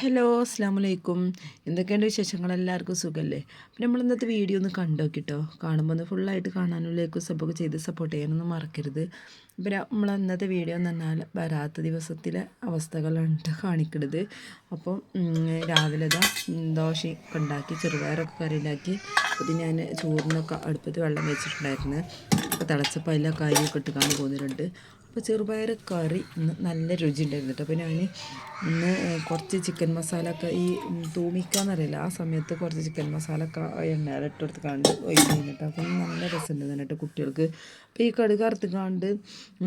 Hello അസ്ലാം വലൈക്കും എന്തൊക്കെയുണ്ട് വിശേഷങ്ങൾ? എല്ലാവർക്കും സുഖമല്ലേ അപ്പം നമ്മൾ ഇന്നത്തെ വീഡിയോ ഒന്ന് കണ്ടോ കിട്ടോ കാണുമ്പോൾ ഒന്ന് ഫുള്ളായിട്ട് കാണാനുള്ളേക്കും സബ്ബൊക്കെ ചെയ്ത് സപ്പോർട്ട് ചെയ്യാനൊന്നും മറക്കരുത്. ഇപ്പം നമ്മൾ ഇന്നത്തെ വീഡിയോ എന്ന് പറഞ്ഞാൽ വരാത്ത ദിവസത്തിലെ അവസ്ഥകളാണ് കാണിക്കുന്നത് അപ്പം രാവിലെ തന്നെ ദോശ ഒക്കെ ഉണ്ടാക്കി ചെറുപയറൊക്കെ കറിയിലാക്കി. അത് ഞാൻ ചോറിനൊക്കെ അടുപ്പത്ത് വെള്ളം വെച്ചിട്ടുണ്ടായിരുന്നു. അപ്പോൾ തിളച്ചപ്പോൾ അതിലൊക്കെ അരിയൊക്കെ ഇട്ട് കാണാൻ പോകുന്നുണ്ട് അപ്പോൾ ചെറുപയർ കറി നല്ല രുചി ഉണ്ടായിരുന്നു കേട്ടോ അപ്പോൾ ഞാൻ ഇന്ന് കുറച്ച് ചിക്കൻ മസാല ഒക്കെ ഈ തൂമിക്കാന്നറിയില്ല. ആ സമയത്ത് കുറച്ച് ചിക്കൻ മസാല എണ്ണയിൽ ഇട്ടെടുത്ത് കണ്ട് കഴിഞ്ഞിട്ട് അപ്പം നല്ല രസമുണ്ട് കുട്ടികൾക്ക്. അപ്പോൾ ഈ കടുക് അറുത്ത് കണ്ട്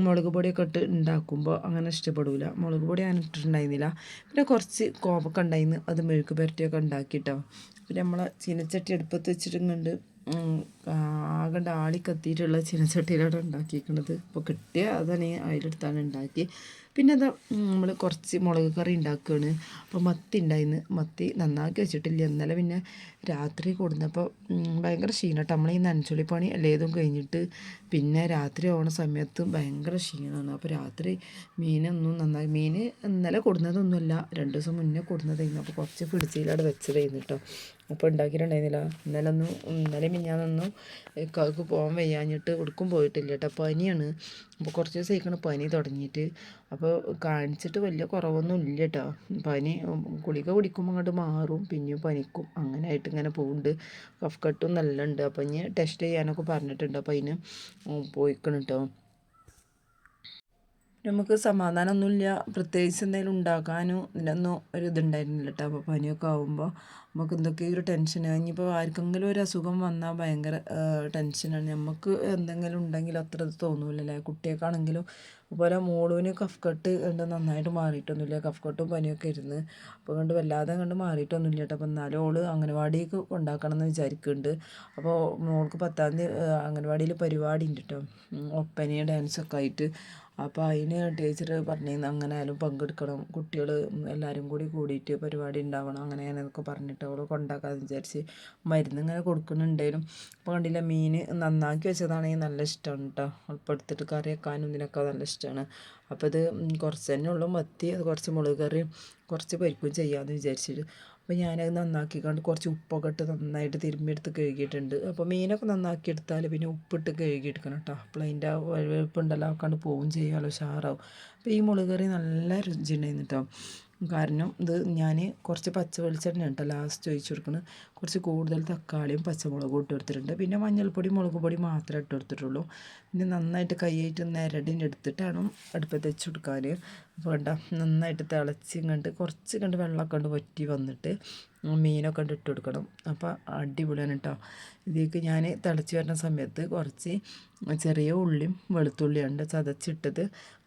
മുളക് പൊടിയൊക്കെ ഇട്ട് ഉണ്ടാക്കുമ്പോൾ അങ്ങനെ ഇഷ്ടപ്പെടില്ല മുളക് പൊടി അങ്ങനെ ഇട്ടിട്ടുണ്ടായിരുന്നില്ല. പിന്നെ കുറച്ച് കോവക്ക ഉണ്ടായിരുന്നു. അത് മെഴുക്ക് പുരട്ടിയൊക്കെ ഉണ്ടാക്കിയിട്ടോ പിന്നെ നമ്മളെ ചീനച്ചട്ടി അടുപ്പത്ത് വെച്ചിട്ടും ആകെ ആളി കത്തിയിട്ടുള്ള ചീനച്ചട്ടിയിലാണ് ഉണ്ടാക്കിയിരിക്കുന്നത് അപ്പോൾ കിട്ടിയ അതാണ് അതിലെടുത്താണ് ഉണ്ടാക്കി പിന്നെ അത് നമ്മൾ കുറച്ച് മുളക് കറി ഉണ്ടാക്കുകയാണ് അപ്പോൾ മത്തി ഉണ്ടായിന്ന്. മത്തി നന്നാക്കി വെച്ചിട്ടില്ല. ഇന്നലെ പിന്നെ രാത്രി കൊടുന്നപ്പോൾ ഭയങ്കര ക്ഷീണം കേട്ടോ നമ്മൾ ഈ നനച്ചുള്ളി പണി എല്ലേതും കഴിഞ്ഞിട്ട് പിന്നെ രാത്രി ആവണ സമയത്തും ഭയങ്കര ക്ഷീണമാണ് അപ്പോൾ രാത്രി മീനൊന്നും നന്നായി. മീൻ ഇന്നലെ കൊടുന്നതൊന്നുമല്ല. രണ്ട് ദിവസം മുന്നേ കൊടുന്നതായിരുന്നു. അപ്പോൾ കുറച്ച് പിടിച്ചിലവിടെ വെച്ചതായിരുന്നു കേട്ടോ അപ്പോൾ ഉണ്ടാക്കിയിട്ടുണ്ടായിരുന്നില്ല ഇന്നലെ ഒന്നും ഇന്നലെ മിഞ്ഞാന്നൊന്നും ഇക്കാക്ക് പോകാൻ വയ്യാഞ്ഞിട്ട് ഒടുക്കും പോയിട്ടില്ല കേട്ടോ പനിയാണ്. അപ്പോൾ കുറച്ച് ദിവസമായിക്കാണ് പനി തുടങ്ങിയിട്ട് അപ്പോൾ കാണിച്ചിട്ട് വലിയ കുറവൊന്നും ഇല്ല കേട്ടോ പനി ഗുളിക കുടിക്കുമ്പോൾ അങ്ങോട്ട് മാറും പിന്നെയും പനിക്കും. അങ്ങനെ ആയിട്ട് ഇങ്ങനെ പോകുന്നുണ്ട് കഫ് കട്ടും നല്ല ഉണ്ട് അപ്പോൾ ഇനി ടെസ്റ്റ് ചെയ്യാനൊക്കെ പറഞ്ഞിട്ടുണ്ട്. അപ്പോൾ അതിന് പോയിക്കണം കേട്ടോ നമുക്ക് സമാധാനമൊന്നുമില്ല. പ്രത്യേകിച്ച് എന്തെങ്കിലും ഉണ്ടാക്കാനോ ഇല്ലെന്നോ ഒരു ഇതുണ്ടായിരുന്നില്ല കേട്ടോ. അപ്പോൾ പനിയൊക്കെ ആകുമ്പോൾ നമുക്ക് എന്തൊക്കെ ഒരു ടെൻഷൻ ഇനിയിപ്പോൾ ആർക്കെങ്കിലും ഒരു അസുഖം വന്നാൽ ഭയങ്കര ടെൻഷനാണ് നമുക്ക് എന്തെങ്കിലും ഉണ്ടെങ്കിൽ അത്ര ഇത് കുട്ടിയൊക്കെ കുട്ടിയൊക്കെയാണെങ്കിലും അതുപോലെ മോളുവിന് കഫ് കട്ട് കണ്ട് നന്നായിട്ട് മാറിയിട്ടൊന്നുമില്ല. കഫ് കട്ടും പനിയൊക്കെ ഇരുന്ന് അപ്പോൾ കണ്ട് വല്ലാതെ കണ്ട് മാറിയിട്ടൊന്നുമില്ല കേട്ടോ. അപ്പോൾ എന്നാലും ഓൾ അംഗനവാടിക്ക് കൊണ്ടാക്കണം എന്ന് വിചാരിക്കുന്നുണ്ട്. അപ്പോൾ മോൾക്ക് പത്താം തീയതി അംഗനവാടിയിൽ പരിപാടി ഉണ്ട് കേട്ടോ. ഒപ്പനയും ഡാൻസൊക്കെ ആയിട്ട്. അപ്പോൾ അതിന് ടീച്ചർ പറഞ്ഞിരുന്നു അങ്ങനെ ആയാലും പങ്കെടുക്കണം. കുട്ടികൾ എല്ലാവരും കൂടി കൂടിയിട്ട് പരിപാടി ഉണ്ടാവണം. അങ്ങനെ പറഞ്ഞിട്ട് അവൾ കൊണ്ടാക്കാമെന്ന് വിചാരിച്ച് മരുന്ന് ഇങ്ങനെ കൊടുക്കുന്നുണ്ടായിരുന്നു. അപ്പോൾ കണ്ടില്ല മീൻ നന്നാക്കി വെച്ചതാണെങ്കിൽ നല്ല ഇഷ്ടമാണ് കേട്ടോ. അപ്പോൾ എടുത്തിട്ട് കറി വെക്കാനും ഇതിനൊക്കെ നല്ല ഇഷ്ടമാണ് അപ്പോൾ ഇത് കുറച്ച് തന്നെ ഉള്ളൂ. മത്തി അത് കുറച്ച് മുളക് കറിയും കുറച്ച് പരിപ്പും ചെയ്യാമെന്ന് വിചാരിച്ചിട്ട്. അപ്പോൾ ഞാനത് നന്നാക്കിക്കൊണ്ട് കുറച്ച് ഉപ്പൊക്കെ ഇട്ട് നന്നായിട്ട് തിരുമ്മിയെടുത്ത് കഴുകിയിട്ടുണ്ട്. അപ്പോൾ മീനൊക്കെ നന്നാക്കി എടുത്താൽ പിന്നെ ഉപ്പിട്ട് കഴുകിയെടുക്കണം കേട്ടോ. അപ്പോൾ അതിന്റെ ഉണ്ടല്ലോ ആക്കാണ്ട് പോവും ചെയ്യാമല്ലോ ഉഷാറാവും. അപ്പോൾ ഈ മുളക് കറി നല്ല രുചി ഉണ്ടായിരുന്നു കേട്ടോ. കാരണം ഇത് ഞാൻ കുറച്ച് പച്ച വെളിച്ചെണ്ണ കേട്ടോ ലാസ്റ്റ് ഒഴിച്ച് കൊടുക്കുന്നത് കുറച്ച് കൂടുതൽ തക്കാളിയും പച്ചമുളകും ഇട്ട് കൊടുത്തിട്ടുണ്ട്. പിന്നെ മഞ്ഞൾപ്പൊടി മുളക് പൊടി മാത്രമേ ഇട്ട് കൊടുത്തിട്ടുള്ളൂ. പിന്നെ നന്നായിട്ട് കൈയായിട്ട് നിരടിന്റെ എടുത്തിട്ടാണ് അടുപ്പത്ത് വെച്ച് കൊടുക്കാൻ അപ്പോൾ നന്നായിട്ട് തിളച്ചും കണ്ട് കുറച്ച് കണ്ട് വെള്ളമൊക്കെ കണ്ട് വറ്റി വന്നിട്ട് മീനൊക്കെ കണ്ട് ഇട്ട് കൊടുക്കണം. അപ്പോൾ അടിപൊളിയാണ് കേട്ടോ ഇതിലേക്ക് ഞാൻ തിളച്ച് വരുന്ന സമയത്ത് കുറച്ച് ചെറിയ ഉള്ളിയും വെളുത്തുള്ളിയുണ്ട് ചതച്ചിട്ടത്.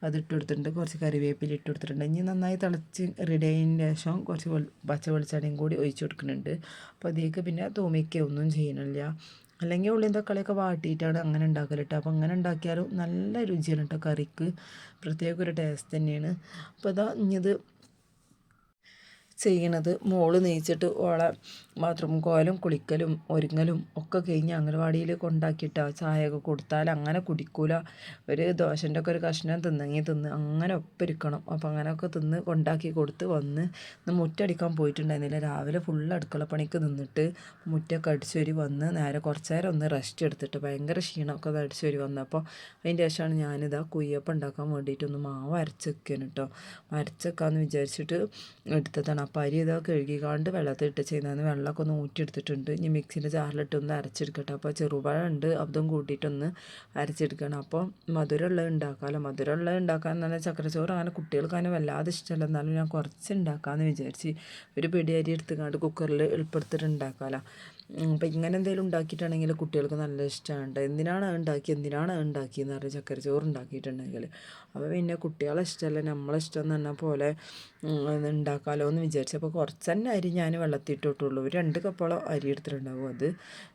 അതിട്ട് കൊടുത്തിട്ടുണ്ട്. കുറച്ച് കറിവേപ്പില ഇട്ട് കൊടുത്തിട്ടുണ്ട്. ഇനി നന്നായി തിളച്ച് റെഡി ആയതിന് ശേഷം കുറച്ച് പച്ച വെളിച്ചെണ്ണയും കൂടി ഒഴിച്ച് കൊടുക്കുന്നുണ്ട്. അപ്പോൾ അതിലേക്ക് പിന്നെ തൂമിക്കുക ഒന്നും ചെയ്യണില്ല. അല്ലെങ്കിൽ ഉള്ളിയും തക്കാളിയൊക്കെ വാട്ടിയിട്ടാണ് അങ്ങനെ ഉണ്ടാക്കൽ കേട്ടോ അപ്പോൾ അങ്ങനെ ഉണ്ടാക്കിയാലും നല്ല രുചിയാണ് കേട്ടോ കറിക്ക്. പ്രത്യേക ഒരു ടേസ്റ്റ് തന്നെയാണ്. അപ്പോൾ ഇതാ ഇനിയത് ചെയ്യണത്. മോൾ നീച്ചിട്ട് ഓളെ ബാത്റൂം കോലും കുളിക്കലും ഒരുങ്ങലും ഒക്കെ കഴിഞ്ഞ് അംഗനവാടിയിൽ കൊണ്ടാക്കിയിട്ട്. ചായയൊക്കെ കൊടുത്താൽ അങ്ങനെ കുടിക്കൂല. ഒരു ദോശന്റെ ഒക്കെ ഒരു കഷ്ണം തിന്നെങ്കിൽ തിന്ന് അങ്ങനെ ഒപ്പിരിക്കണം അപ്പോൾ അങ്ങനെയൊക്കെ തിന്ന് കൊണ്ടാക്കി കൊടുത്ത് വന്ന് മുറ്റടിക്കാൻ പോയിട്ടുണ്ടായിരുന്നില്ല. രാവിലെ ഫുൾ അടുക്കളപ്പണിക്ക് നിന്നിട്ട് മുറ്റൊക്കെ അടിച്ചു വരി വന്ന് നേരെ കുറച്ച് നേരം ഒന്ന് റെസ്റ്റ് എടുത്തിട്ട് ഭയങ്കര ക്ഷീണമൊക്കെ അടിച്ചു വരി വന്നപ്പോൾ അതിന്റെ ശേഷമാണ് ഞാനിതാ കുയ്യപ്പം ഉണ്ടാക്കാൻ വേണ്ടിയിട്ടൊന്ന് മാവ് അരച്ച് വെക്കാൻ കേട്ടോ വെക്കാമെന്ന് വിചാരിച്ചിട്ട് എടുത്തതാണ്. അപ്പോൾ അരി ഇതാ കഴുകിക്കാണ്ട് വെള്ളത്തിലിട്ട് ചെയ്യുന്നതെന്ന് വെള്ളമൊക്കെ ഒന്ന് ഊറ്റിയെടുത്തിട്ടുണ്ട്. ഇനി മിക്സിന്റെ ജാറിലിട്ട് ഒന്ന് അരച്ചെടുക്കട്ടെ. അപ്പോൾ ചെറുപഴം ഉണ്ട് അതും കൂട്ടിയിട്ടൊന്ന് അരച്ചെടുക്കണം. അപ്പോൾ മധുരമുള്ളത് ഉണ്ടാക്കാമല്ലോ. മധുരമുള്ളത് ഉണ്ടാക്കാൻ നല്ല ചക്കരച്ചോറ് അങ്ങനെ കുട്ടികൾക്ക് അങ്ങനെ വല്ലാതെ ഇഷ്ടമല്ല. എന്നാലും ഞാൻ കുറച്ച് ഉണ്ടാക്കാമെന്ന് വിചാരിച്ച് ഒരു പിടി അരി എടുത്തുകൊണ്ട് കുക്കറിൽ ഉണ്ടാക്കാമല്ലോ. അപ്പം ഇങ്ങനെ എന്തെങ്കിലും ഉണ്ടാക്കിയിട്ടുണ്ടെങ്കിൽ കുട്ടികൾക്ക് നല്ല ഇഷ്ടമാണ് എന്തിനാണ് ഉണ്ടാക്കി എന്തിനാണ് ഉണ്ടാക്കിയെന്ന് പറഞ്ഞാൽ ചക്കരച്ചോറ് ചോറ് ഉണ്ടാക്കിയിട്ടുണ്ടെങ്കിൽ. അപ്പോൾ പിന്നെ കുട്ടികളെ ഇഷ്ടമല്ല നമ്മളെ ഇഷ്ടം എന്ന് പറഞ്ഞ പോലെ ഉണ്ടാക്കാമല്ലോ എന്ന് വിചാരിച്ചു. അപ്പോൾ കുറച്ച് തന്നെ അരി ഞാൻ വെള്ളത്തിട്ടിട്ടുള്ളൂ. ഒരു രണ്ട് കപ്പോളം അരി എടുത്തിട്ടുണ്ടാവും അത്.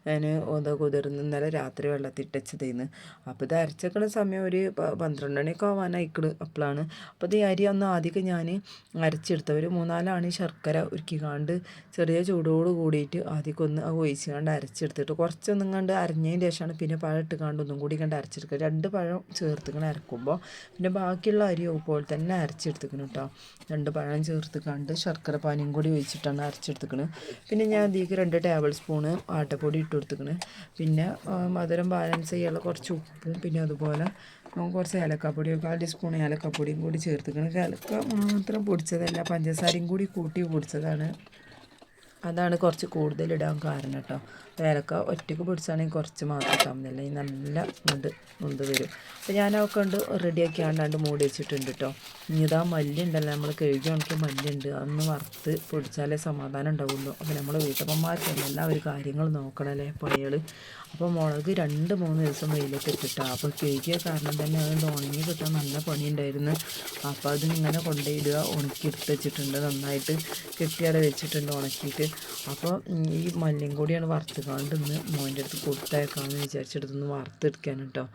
ഞാൻ ഒന്ന് കുതിർന്ന് ഇന്നലെ രാത്രി വെള്ളത്തിട്ടച്ചതേന്ന്. അപ്പോൾ ഇത് അരച്ചേക്കണ സമയം ഒരു പന്ത്രണ്ട് മണിയൊക്കെ ആവാനായിക്കണ് അപ്പോഴാണ് അപ്പോൾ ഈ അരി ഒന്ന് ആദ്യമൊക്കെ ഞാൻ അരച്ചെടുത്ത ഒരു മൂന്നാലാണ് ശർക്കര ഉരുക്കിക്കാണ്ട് ചെറിയ ചൂടോട് കൂടിയിട്ട് ആദ്യമൊക്കെ ഒന്ന് ഒഴിച്ചുകൊണ്ട് അരച്ചെടുത്തിട്ട്. കുറച്ചൊന്നും കണ്ട് അരഞ്ഞതിന് ശേഷമാണ് പിന്നെ പഴം ഇട്ട് കണ്ട് ഒന്നും കൂടി കണ്ട് അരച്ചെടുക്കുക. രണ്ട് പഴം ചേർത്തിങ്ങനെ അരക്കുമ്പോൾ പിന്നെ ബാക്കിയുള്ള അരി പോലെ തന്നെ അരച്ചെടുത്തിക്കണം കേട്ടോ. രണ്ട് പഴം ചേർത്ത് കണ്ട് ശർക്കര പാനിയും കൂടി ഒഴിച്ചിട്ടാണ് അരച്ചെടുത്തിക്കണത് പിന്നെ ഞാൻ അതിലേക്ക് രണ്ട് ടേബിൾ സ്പൂണ് ആട്ടപ്പൊടി ഇട്ട് കൊടുത്തിക്കണ്. പിന്നെ മധുരം ബാലൻസ് ചെയ്യാനുള്ള കുറച്ച് ഉപ്പും പിന്നെ അതുപോലെ കുറച്ച് ഏലക്കാപ്പൊടി കാൽ ടീസ്പൂൺ ഏലക്കാപ്പൊടിയും കൂടി ചേർത്തിക്കണം. ഏലക്ക മാത്രം പൊടിച്ചതല്ല പഞ്ചസാരയും കൂടി കൂട്ടി പൊടിച്ചതാണ്. അതാണ് കുറച്ച് കൂടുതൽ ഇടാൻ കാരണം കേട്ടോ. ഏലക്ക ഒറ്റയ്ക്ക് പൊടിച്ചാണെങ്കിൽ കുറച്ച് മാത്രം തന്നില്ല ഈ നല്ല മുണ്ട് മുണ്ട് വരും. അപ്പോൾ ഞാൻ അവൾക്ക് കൊണ്ട് റെഡിയാക്കി ആണ്ടാണ്ട് മൂടി വെച്ചിട്ടുണ്ട് കേട്ടോ. ഇനി ഇതാ മല്ലുണ്ടല്ലോ നമ്മൾ കഴുകി ഉണക്കി മല്ലുണ്ട് അന്ന് വറുത്ത് പൊടിച്ചാലേ സമാധാനം ഉണ്ടാവുള്ളൂ. അപ്പോൾ നമ്മൾ വീട്ടമ്മമാർക്കല്ല എല്ലാ ഒരു കാര്യങ്ങൾ നോക്കണമല്ലേ പണികൾ അപ്പോൾ മുളക് രണ്ട് മൂന്ന് ദിവസം വെയിലൊക്കെ ഇട്ടിട്ടാണ് അപ്പോൾ കഴുകിയ കാരണം തന്നെ അത് ഉണങ്ങി കിട്ടാൻ നല്ല പണിയുണ്ടായിരുന്നു. അപ്പോൾ അതിങ്ങനെ കൊണ്ടുപോയിടുക ഉണക്കി എടുത്ത് വെച്ചിട്ടുണ്ട്. നന്നായിട്ട് കെട്ടിയാടെ വെച്ചിട്ടുണ്ട് ഉണക്കിയിട്ട്. അപ്പോൾ ഈ മല്ലിയും കൂടിയാണ് വറുത്തുകാണ്ട് ഇന്ന് മോന്റെ അടുത്ത് കൊടുത്തയക്കാമെന്ന് വിചാരിച്ചെടുത്തൊന്ന് വറുത്തെടുക്കാൻ കേട്ടോ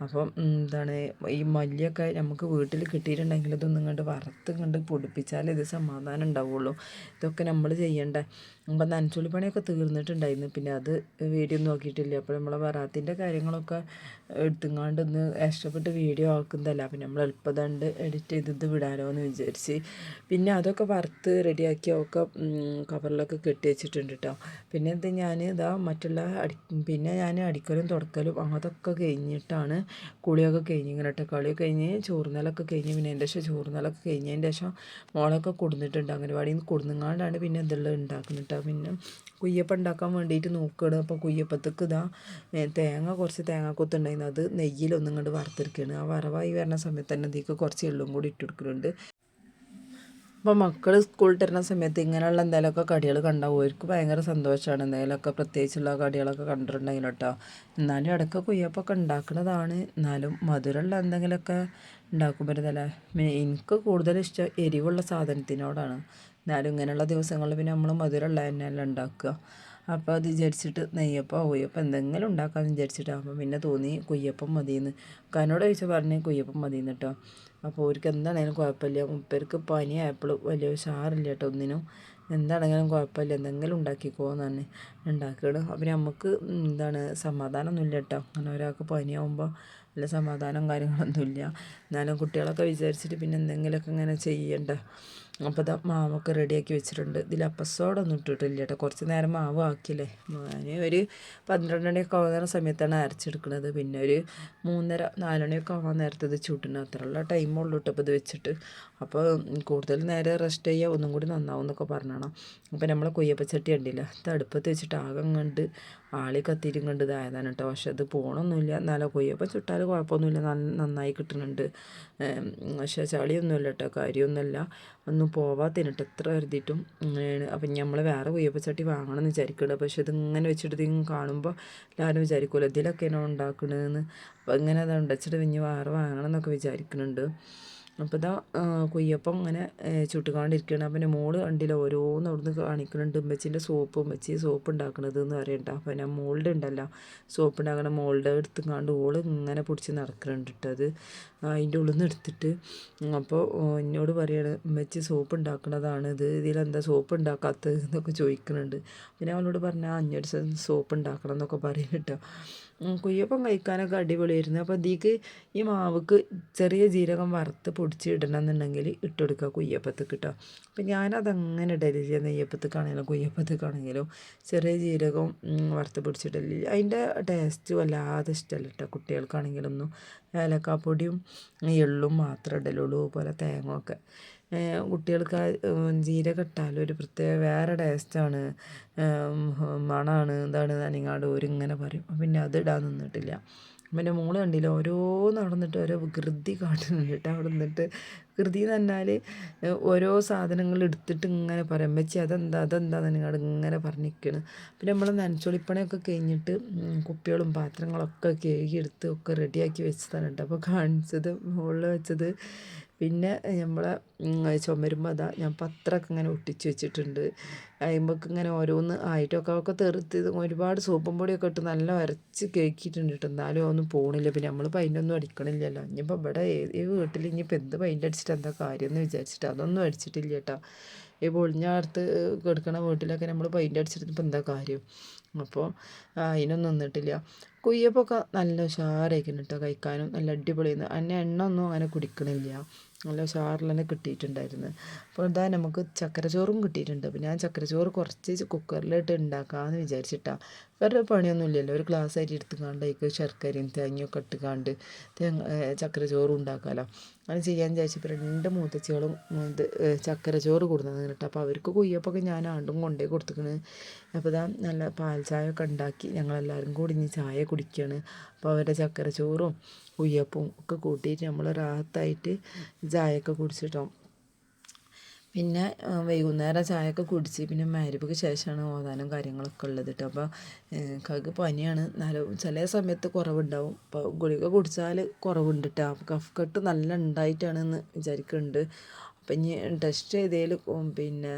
അപ്പം എന്താണ് ഈ മല്ലിയൊക്കെ നമുക്ക് വീട്ടിൽ കിട്ടിയിട്ടുണ്ടെങ്കിൽ ഇതൊന്നും ഇങ്ങോട്ട് വറുത്ത് കണ്ട് പൊടിപ്പിച്ചാലേ ഇത് സമാധാനം ഉണ്ടാവുള്ളൂ. ഇതൊക്കെ നമ്മൾ ചെയ്യണ്ടേ. അപ്പം നനച്ചുള്ളി പണിയൊക്കെ തീർന്നിട്ടുണ്ടായിരുന്നു. പിന്നെ അത് വീഡിയോ നോക്കിയിട്ടില്ല. അപ്പോൾ നമ്മളെ വറാത്തിന്റെ കാര്യങ്ങളൊക്കെ എടുത്തുങ്ങാണ്ട് ഒന്ന് ഇഷ്ടപ്പെട്ട് വീഡിയോ ആക്കുന്നതല്ല. അപ്പം നമ്മൾ എളുപ്പതണ്ട് എഡിറ്റ് ചെയ്തത് വിടാലോ എന്ന് വിചാരിച്ച്. പിന്നെ അതൊക്കെ വറുത്ത് റെഡിയാക്കി ഒക്കെ കവറിലൊക്കെ കെട്ടി വെച്ചിട്ടുണ്ട് കേട്ടോ പിന്നെ ഇത് ഞാൻ ഇതാ മറ്റുള്ള അടി പിന്നെ ഞാൻ അടിക്കലും തുടക്കലും അതൊക്കെ കഴിഞ്ഞിട്ടാണ് കുളിയൊക്കെ കഴിഞ്ഞ് ഇങ്ങനെ കേട്ടോ കളിയൊക്കെ കഴിഞ്ഞ് ചോറുന്നലൊക്കെ കഴിഞ്ഞ് പിന്നെ എന്റെ ശേഷം ചോറുന്നലൊക്കെ കഴിഞ്ഞതിന്റെ ശേഷം മോളൊക്കെ കൊടുന്നിട്ടുണ്ട് അംഗനവാടിയിൽ നിന്ന് കൊടുന്നങ്ങാണ്ടാണ് പിന്നെ ഇതുള്ളത് ഉണ്ടാക്കുന്നത് കേട്ടോ പിന്നെ കുയ്യപ്പം ഉണ്ടാക്കാൻ വേണ്ടിയിട്ട് നോക്കുകയാണ് അപ്പോൾ കുയ്യപ്പത്തേക്ക് ഇതാ തേങ്ങ കുറച്ച് തേങ്ങ കൊത്തുണ്ടായിരുന്നു അത് നെയ്യിലൊന്നും ഇങ്ങോട്ട് വറുത്തെടുക്കുകയാണ്. ആ വറവായി വരുന്ന സമയത്ത് തന്നെ ഇതിലേക്ക് കുറച്ച് എള്ളും കൂടി ഇട്ട് കൊടുക്കുന്നുണ്ട്. അപ്പോൾ മക്കൾ സ്കൂളിൽ തരുന്ന സമയത്ത് ഇങ്ങനെയുള്ള എന്തെങ്കിലുമൊക്കെ കടികൾ കണ്ടാൽ അവർക്ക് ഭയങ്കര സന്തോഷമാണ് എന്തെങ്കിലുമൊക്കെ പ്രത്യേകിച്ചുള്ള കടികളൊക്കെ കണ്ടിട്ടുണ്ടെങ്കിൽ കേട്ടോ എന്നാലും ഇടയ്ക്ക് കുയ്യപ്പൊക്കെ ഉണ്ടാക്കുന്നതാണ്. എന്നാലും മധുരമുള്ള എന്തെങ്കിലുമൊക്കെ ഉണ്ടാക്കുമ്പോഴത്തല്ലേ എനിക്ക് കൂടുതൽ ഇഷ്ടം എരിവുള്ള സാധനത്തിനോടാണ്. എന്നാലും ഇങ്ങനെയുള്ള ദിവസങ്ങളിൽ പിന്നെ നമ്മൾ മധുരമുള്ള തന്നെയല്ല ഉണ്ടാക്കുക. അപ്പോൾ അത് വിചാരിച്ചിട്ട് നെയ്യപ്പം കുയ്യപ്പം എന്തെങ്കിലും ഉണ്ടാക്കാമെന്ന് വിചാരിച്ചിട്ടാകുമ്പോൾ പിന്നെ തോന്നി കുയ്യപ്പം മതിയെന്ന്. കനോട് ചോദിച്ചാൽ പറഞ്ഞ് കുയ്യപ്പം മതിയെന്ന് കേട്ടോ. അപ്പോൾ അവർക്ക് എന്താണെങ്കിലും കുഴപ്പമില്ല. മുപ്പേർക്ക് പനിയായപ്പോൾ വലിയ ഉഷാറില്ല കേട്ടോ ഒന്നിനും. എന്താണെങ്കിലും കുഴപ്പമില്ല. എന്തെങ്കിലും ഉണ്ടാക്കിക്കോ എന്നാണ് ഉണ്ടാക്കിയിടും അപ്പം നമുക്ക് എന്താണ് സമാധാനമൊന്നുമില്ല കേട്ടോ. അങ്ങനെ ഒരാൾക്ക് പനിയാകുമ്പോൾ വലിയ സമാധാനം കാര്യങ്ങളൊന്നുമില്ല. എന്നാലും കുട്ടികളൊക്കെ വിചാരിച്ചിട്ട് പിന്നെ എന്തെങ്കിലുമൊക്കെ ഇങ്ങനെ ചെയ്യണ്ടേ. അപ്പോൾ ഇതാ മാവൊക്കെ റെഡിയാക്കി വെച്ചിട്ടുണ്ട്. ഇതിൽ അപ്പസോടൊന്നും ഇട്ടിട്ടില്ല കേട്ടോ. കുറച്ച് നേരം മാവ് ആക്കിയില്ലേ. ഞാൻ ഒരു പന്ത്രണ്ട് മണിയൊക്കെ ആവുന്ന സമയത്താണ് അരച്ചെടുക്കുന്നത് പിന്നെ ഒരു മൂന്നര നാലുമണിയൊക്കെ ആവാൻ നേരത്തെ ഇത് ചൂട്ടിന് അത്രയുള്ള ടൈമുള്ളൂ കേട്ടോ അപ്പോൾ ഇത് വെച്ചിട്ട്. അപ്പോൾ കൂടുതൽ നേരം റെസ്റ്റ് ചെയ്യുക ഒന്നും കൂടി നന്നാവും എന്നൊക്കെ പറഞ്ഞണം. അപ്പോൾ നമ്മളെ കുയ്യപ്പച്ചട്ടി ഉണ്ടില്ല ഇത് അടുപ്പത്ത് വെച്ചിട്ട് ആകെ കണ്ട് ആളി കണ്ട് ഇതായതാണ് കേട്ടോ. പക്ഷെ അത് പോകണമൊന്നുമില്ല എന്നാലോ കൊയ്യപ്പം ചുട്ടാൽ കുഴപ്പമൊന്നുമില്ല. നന്നായി കിട്ടുന്നുണ്ട്. പക്ഷേ ചളിയൊന്നുമില്ല കേട്ടോ കാര്യമൊന്നുമല്ല. ഒന്നും പോവാത്തതിനിട്ട് എത്ര കരുതിയിട്ടും അങ്ങനെയാണ് അപ്പം നമ്മൾ വേറെ കൊയ്യപ്പച്ചട്ടി വാങ്ങണമെന്ന് വിചാരിക്കുന്നുണ്ട് പക്ഷെ ഇതിങ്ങനെ വെച്ചിട്ട് ഇതിങ്ങനെ കാണുമ്പോൾ എല്ലാവരും വിചാരിക്കുമല്ലോ ഇതിലൊക്കെയാണോ ഉണ്ടാക്കണതെന്ന് അപ്പം ഇങ്ങനെ അത് ഉണ്ടച്ചിട്ട് പിന്നെ വേറെ വാങ്ങണം എന്നൊക്കെ വിചാരിക്കുന്നുണ്ട് അപ്പോൾ ഇതാ കുയ്യപ്പം ഇങ്ങനെ ചുട്ടുകൊണ്ടിരിക്കുകയാണ് അപ്പം എന്റെ മോൾ കണ്ടില്ല ഓരോന്ന് അവിടുന്ന് കാണിക്കുന്നുണ്ട് ഉമ്മച്ചിന്റെ സോപ്പ് ഉമ്മച്ചി സോപ്പ് ഉണ്ടാക്കണത് എന്ന് പറയണ്ട. അപ്പം ഞാൻ മോളുടെ ഉണ്ടല്ലോ സോപ്പ് ഉണ്ടാക്കണ മോൾഡ് എടുത്തുകൊണ്ട് ഓൾ ഇങ്ങനെ പിടിച്ച് നടക്കുന്നുണ്ട് അത്. അതിന്റെ ഉള്ളിൽ നിന്ന് എടുത്തിട്ട് അപ്പോൾ എന്നോട് പറയാണ് ഉമ്മച്ചി സോപ്പ് ഉണ്ടാക്കണതാണ് ഇത്. ഇതിലെന്താ സോപ്പ് ഉണ്ടാക്കാത്തത്? എന്നൊക്കെ ചോദിക്കുന്നുണ്ട് പിന്നെ അവളോട് പറഞ്ഞാൽ അഞ്ഞൂറ് സോപ്പ് ഉണ്ടാക്കണം എന്നൊക്കെ പറയും കേട്ടോ കുയ്യപ്പം കഴിക്കാനൊക്കെ അടിപൊളിയായിരുന്നു. അപ്പോൾ അതിക്ക് ഈ മാവ്ക്ക് ചെറിയ ജീരകം വറുത്ത് പൊടിച്ച് ഇടണം എന്നുണ്ടെങ്കിൽ ഇട്ട് കൊടുക്കുക കുയ്യപ്പത്തേക്ക് കേട്ടോ അപ്പം ഞാനതങ്ങനെ ഇടൽ ചെയ്യുക നെയ്യപ്പത്തേക്കാണെങ്കിലും കുയ്യപ്പത്തേക്കാണെങ്കിലും ചെറിയ ജീരകം വറുത്ത് പൊടിച്ചിട്ടില്ല അതിന്റെ ടേസ്റ്റ് വല്ലാതെ ഇഷ്ടമല്ല കേട്ടോ കുട്ടികൾക്കാണെങ്കിലൊന്നും. ഏലക്കാപ്പൊടിയും എള്ളും മാത്രമേ ഇടലുള്ളൂ. പോലെ തേങ്ങ ഒക്കെ കുട്ടികൾക്ക് ജീരകം ഇട്ടാൽ ഒരു പ്രത്യേക വേറെ ടേസ്റ്റാണ് മണമാണ് എന്താണ് നനിങ്ങാട് ഓരിങ്ങനെ പറയും. പിന്നെ അത് ഇടാൻ നിന്നിട്ടില്ല. പിന്നെ മോൾ കണ്ടില്ല ഓരോ നടന്നിട്ട് ഓരോ വികൃതി കാട്ടുന്നുണ്ട്. കേട്ടോ അവിടെ നിന്നിട്ട് വികൃതി എന്ന് പറഞ്ഞാൽ ഓരോ സാധനങ്ങൾ എടുത്തിട്ട് ഇങ്ങനെ പറയും. വെച്ച് അതെന്താ അതെന്താ? നിങ്ങളുടെ ഇങ്ങനെ പറഞ്ഞിരിക്കണം. പിന്നെ നമ്മൾ നനച്ചൊളിപ്പണയൊക്കെ കഴിഞ്ഞിട്ട് കുപ്പികളും പാത്രങ്ങളൊക്കെ കഴുകിയെടുത്ത് ഒക്കെ റെഡിയാക്കി വെച്ചതാണ് കേട്ടോ. അപ്പോൾ കാണിച്ചത് മുകളിൽ വെച്ചത് പിന്നെ നമ്മളെ ചുമരുമ്പോൾ അതാ ഞാൻ പത്രമൊക്കെ ഇങ്ങനെ ഒട്ടിച്ച് വെച്ചിട്ടുണ്ട്. അതിമ്പോൾ ഇങ്ങനെ ഓരോന്ന് ആയിട്ടൊക്കെ ഒക്കെ തെറുത്ത് ഒരുപാട് സോപ്പും പൊടിയൊക്കെ ഇട്ട് നല്ല വരച്ച് കേക്കിയിട്ടുണ്ട് കേട്ടോ. എന്നാലും ഒന്നും പോണില്ല. പിന്നെ നമ്മൾ പെയിന്റൊന്നും അടിക്കണില്ലല്ലോ. ഇനിയിപ്പോൾ ഇവിടെ ഈ വീട്ടിൽ ഇനിയിപ്പോൾ എന്ത് പെയിന്റ് അടിച്ചിട്ട് എന്താ കാര്യം എന്ന് വിചാരിച്ചിട്ട് അതൊന്നും അടിച്ചിട്ടില്ല കേട്ടോ. ഈ പൊളിഞ്ഞടുത്ത് കിടക്കണ വീട്ടിലൊക്കെ നമ്മൾ പെയിന്റ് അടിച്ചിട്ട് ഇപ്പം എന്താ കാര്യം? അപ്പോൾ അതിനൊന്നും നിന്നിട്ടില്ല. കുയ്യപ്പൊക്കെ നല്ല ഉഷാറായിരിക്കുന്നു കേട്ടോ കഴിക്കാനും. നല്ല അടിപൊളിയാണ് അതിന് എണ്ണ ഒന്നും അങ്ങനെ കുടിക്കണില്ല. നല്ല ഉഷാറിൽ തന്നെ അപ്പോൾ എന്താ നമുക്ക് ചക്കരച്ചോറും കിട്ടിയിട്ടുണ്ട്. അപ്പോൾ ഞാൻ ചക്കരച്ചോറ് കുറച്ച് കുക്കറിലിട്ട് ഉണ്ടാക്കാമെന്ന് വിചാരിച്ചിട്ടാണ് വേറെ പണിയൊന്നുമില്ലല്ലോ. ഒരു ഗ്ലാസ് അരി എടുത്തുകാണ്ട് അതിലേക്ക് ശർക്കരയും തേങ്ങയൊക്കെ ഇട്ടുകാണ്ട് തേങ്ങ ചക്കരച്ചോറും ഉണ്ടാക്കാമല്ലോ അങ്ങനെ ചെയ്യാൻ വിചാരിച്ചപ്പോൾ രണ്ട് മൂത്തച്ചികളും ഇത് ചക്കരച്ചോറ് കൊടുത്തത് കേട്ടോ അപ്പോൾ അവർക്ക് കുയ്യപ്പൊക്കെ ഞാൻ ആണ്ടും കൊണ്ടേ കൊടുത്തിക്കണ്. അപ്പോൾ ഇതാ നല്ല പാൽ ചായ ഒക്കെ ഉണ്ടാക്കി ഞങ്ങളെല്ലാവരും കൂടി ഇനി ചായ കുടിക്കുകയാണ് അപ്പോൾ അവരുടെ ചക്കരച്ചോറും ഉയ്യപ്പും ഒക്കെ കൂട്ടിയിട്ട് നമ്മൾ റാഹത്തായിട്ട് ചായയൊക്കെ കുടിച്ചിട്ടോ. പിന്നെ വൈകുന്നേരം ചായയൊക്കെ കുടിച്ച് പിന്നെ മഗ്‌രിബിക്ക് ശേഷമാണ് ഓതാനും കാര്യങ്ങളൊക്കെ ഉള്ളത് കേട്ടോ അപ്പോൾ കക്ക് പനിയാണ്. നല്ല ചില സമയത്ത് കുറവുണ്ടാവും. അപ്പോൾ ഗുളിക കുടിച്ചാൽ കുറവുണ്ട് കേട്ടോ അപ്പോൾ കട്ട് നല്ല ഉണ്ടായിട്ടാണെന്ന് വിചാരിക്കുന്നുണ്ട് അപ്പം ഇനി ടെസ്റ്റ് ചെയ്തേലും പിന്നെ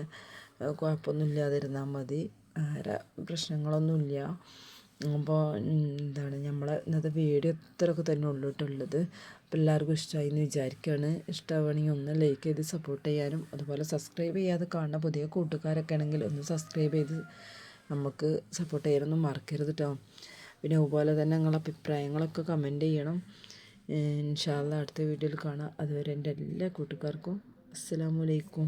കുഴപ്പമൊന്നുമില്ലാതിരുന്നാൽ മതി. വേറെ പ്രശ്നങ്ങളൊന്നുമില്ല. അപ്പോൾ എന്താണ് നമ്മളെ ഇന്നത്തെ വീഡിയോ ഇത്രയൊക്കെ തന്നെ ഉള്ളിട്ടുള്ളത്. അപ്പോൾ എല്ലാവർക്കും ഇഷ്ടമായി എന്ന് വിചാരിക്കുകയാണ് ഇഷ്ടമാണെങ്കിൽ ഒന്ന് ലൈക്ക് ചെയ്ത് സപ്പോർട്ട് ചെയ്യാനും അതുപോലെ സബ്സ്ക്രൈബ് ചെയ്യാതെ കാണുന്ന പുതിയ കൂട്ടുകാരൊക്കെ ആണെങ്കിൽ ഒന്ന് സബ്സ്ക്രൈബ് ചെയ്ത് നമുക്ക് സപ്പോർട്ട് ചെയ്യാനൊന്നും മറക്കരുത് കേട്ടോ പിന്നെ അതുപോലെ തന്നെ നിങ്ങളുടെ അഭിപ്രായങ്ങളൊക്കെ കമന്റ് ചെയ്യണം. ഇൻഷാല്ല അടുത്ത വീഡിയോയിൽ കാണാം. അതുവരെ എന്റെ എല്ലാ കൂട്ടുകാർക്കും അസ്സലാമു അലൈക്കും.